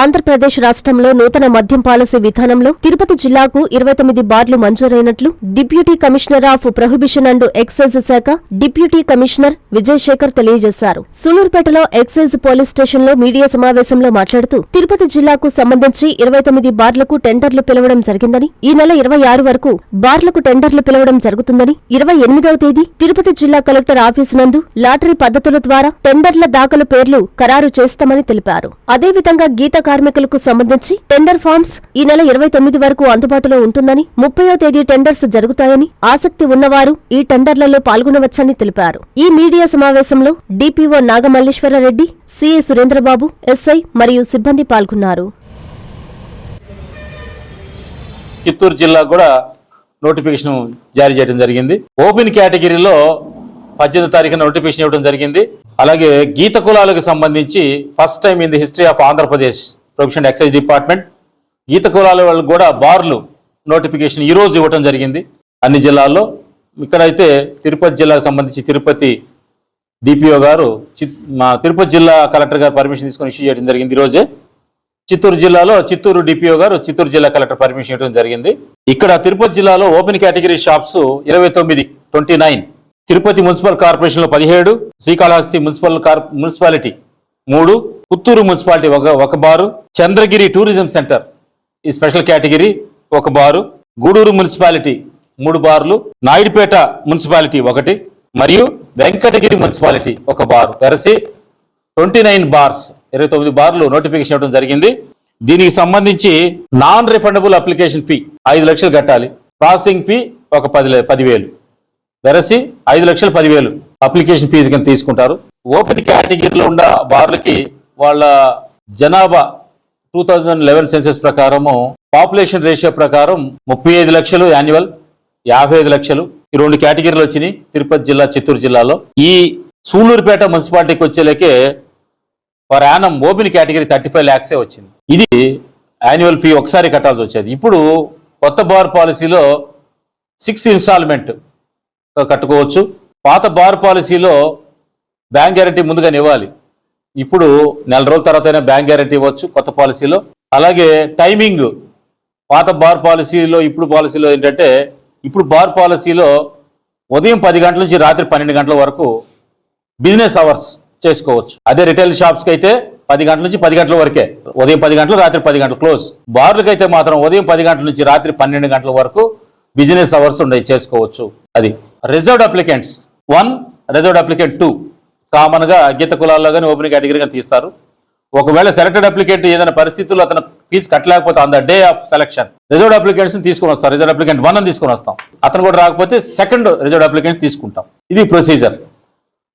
ఆంధ్రప్రదేశ్ రాష్ట్రంలో నూతన మద్యం పాలసీ విధానంలో తిరుపతి జిల్లాకు ఇరవై తొమ్మిది బార్లు మంజూరైనట్లు deputy commissioner of prohibition and excise శాఖ డిప్యూటీ కమిషనర్ విజయశేఖర్ తెలియజేశారు. సూలూరుపేటలో ఎక్సైజ్ పోలీస్ స్టేషన్లో మీడియా సమావేశంలో మాట్లాడుతూ తిరుపతి జిల్లాకు సంబంధించి ఇరవై తొమ్మిది బార్లకు టెండర్లు పిలవడం జరిగిందని ఈ నెల ఇరవై ఆరు వరకు బార్లకు టెండర్లు పిలవడం జరుగుతుందని ఇరవై ఎనిమిదవ తేదీ తిరుపతి జిల్లా కలెక్టర్ ఆఫీసు నందు లాటరీ పద్ధతుల ద్వారా టెండర్ల దాఖలు పేర్లు ఖరారు చేస్తామని తెలిపారు. అదేవిధంగా గీత కార్మికులకు సంబంధించి టెండర్ ఫామ్స్ ఈ నెల ఇరవై తొమ్మిది వరకు అందుబాటులో ఉంటుందని ముప్పయో తేదీ టెండర్స్ జరుగుతాయని ఆసక్తి ఉన్నవారు ఈ టెండర్లలో పాల్గొనవచ్చని తెలిపారు. ఈ మీడియా సమావేశంలో DPO Nagamalleswara Reddy CA Surendra Babu SI మరియు సిబ్బంది పాల్గొన్నారు. చిత్తూరు జిల్లా కూడా నోటిఫికేషన్ జారీ చేయడం జరిగింది. ఓపెన్ కేటగిరీలో పద్దెనిమిది తారీఖున నోటిఫికేషన్ ఇవ్వడం జరిగింది. అలాగే గీత కులాలకు సంబంధించి first time in the history of Andhra Pradesh profession excise department గీత కులాల వాళ్ళు కూడా బార్లు నోటిఫికేషన్ ఈ రోజు జరిగింది. అన్ని జిల్లాల్లో ఇక్కడైతే తిరుపతి జిల్లాకు సంబంధించి తిరుపతి డిపిఓ గారు చిత్ మా తిరుపతి జిల్లా కలెక్టర్ గారు పర్మిషన్ తీసుకొని ఇష్యూ చేయడం జరిగింది ఈరోజే చిత్తూరు జిల్లాలో చిత్తూరు డిపిఓ గారు చిత్తూరు జిల్లా కలెక్టర్ పర్మిషన్ ఇవ్వడం జరిగింది. ఇక్కడ తిరుపతి జిల్లాలో ఓపెన్ కేటగిరీ షాప్స్ ఇరవై తొమ్మిది ట్వంటీ నైన్ తిరుపతి మున్సిపల్ కార్పొరేషన్లో పదిహేడు శ్రీకాళహస్తి మున్సిపల్ కార్ మున్సిపాలిటీ మూడు పుత్తూరు మున్సిపాలిటీ ఒక ఒక బారు చంద్రగిరి టూరిజం సెంటర్ ఈ స్పెషల్ కేటగిరీ ఒక బారు గూడూరు మున్సిపాలిటీ మూడు బార్లు నాయుడుపేట మున్సిపాలిటీ ఒకటి మరియు వెంకటగిరి మున్సిపాలిటీ ఒక బారు వెరసి ట్వంటీ నైన్ బార్స్ ఇరవై తొమ్మిది బార్లు నోటిఫికేషన్ ఇవ్వడం జరిగింది. దీనికి సంబంధించి నాన్ రిఫండబుల్ అప్లికేషన్ ఫీ ఐదు లక్షలు కట్టాలి. ప్రాసెసింగ్ ఫీ ఒక పది పదివేలు. వెరసి ఐదు లక్షలు పదివేలు అప్లికేషన్ ఫీజు కింద తీసుకుంటారు. ఓపెన్ కేటగిరీలో ఉన్న బార్లకి వాళ్ళ జనాభా టూ థౌజండ్ లెవెన్ సెన్సెస్ ప్రకారము పాపులేషన్ రేషియో ప్రకారం ముప్పై ఐదు లక్షలు యాన్యువల్ యాభై ఐదు లక్షలు. ఈ రెండు కేటగిరీలు వచ్చినాయి తిరుపతి జిల్లా చిత్తూరు జిల్లాలో. ఈ సూళ్ళూరుపేట మున్సిపాలిటీకి వచ్చేలకే per annum open category thirty five ల్యాక్సే వచ్చింది. ఇది యాన్యువల్ ఫీ ఒకసారి కట్టాల్సి వచ్చేది. ఇప్పుడు కొత్త బార్ పాలసీలో సిక్స్ ఇన్స్టాల్మెంట్ కట్టుకోవచ్చు. పాత బార్ పాలసీలో బ్యాంక్ గ్యారంటీ ముందుగానే ఇవ్వాలి. ఇప్పుడు నెల రోజుల తర్వాత బ్యాంక్ గ్యారంటీ ఇవ్వచ్చు కొత్త పాలసీలో. అలాగే టైమింగ్. పాత బార్ పాలసీలో ఇప్పుడు పాలసీలో ఏంటంటే ఇప్పుడు బార్ పాలసీలో ఉదయం పది గంటల నుంచి రాత్రి పన్నెండు గంటల వరకు బిజినెస్ అవర్స్ చేసుకోవచ్చు. అదే రిటైల్ షాప్స్కి అయితే పది గంటల నుంచి పది గంటల వరకే. ఉదయం పది గంటలు రాత్రి పది గంటలు క్లోజ్. బార్లకైతే మాత్రం ఉదయం పది గంటల నుంచి రాత్రి పన్నెండు గంటల వరకు బిజినెస్ అవర్స్ ఉండేవి చేసుకోవచ్చు. అది. Reserved applicants one reserved applicant two కామన్గా గీత కులాల్లో కానీ ఓపెన్ కేటగిరీగా తీస్తారు. ఒకవేళ సెలెక్టెడ్ అప్లికెంట్ ఏదైనా పరిస్థితుల్లో అతను ఫీజు కట్టలేకపోతే on the day of selection reserved applicants తీసుకొని వస్తాం. రిజర్వ్ అప్లికెంట్ వన్ అని తీసుకొని వస్తాం. అతను కూడా రాకపోతే సెకండ్ రిజర్వ్డ్ అప్లికెంట్స్ తీసుకుంటాం. ఇది ప్రొసీజర్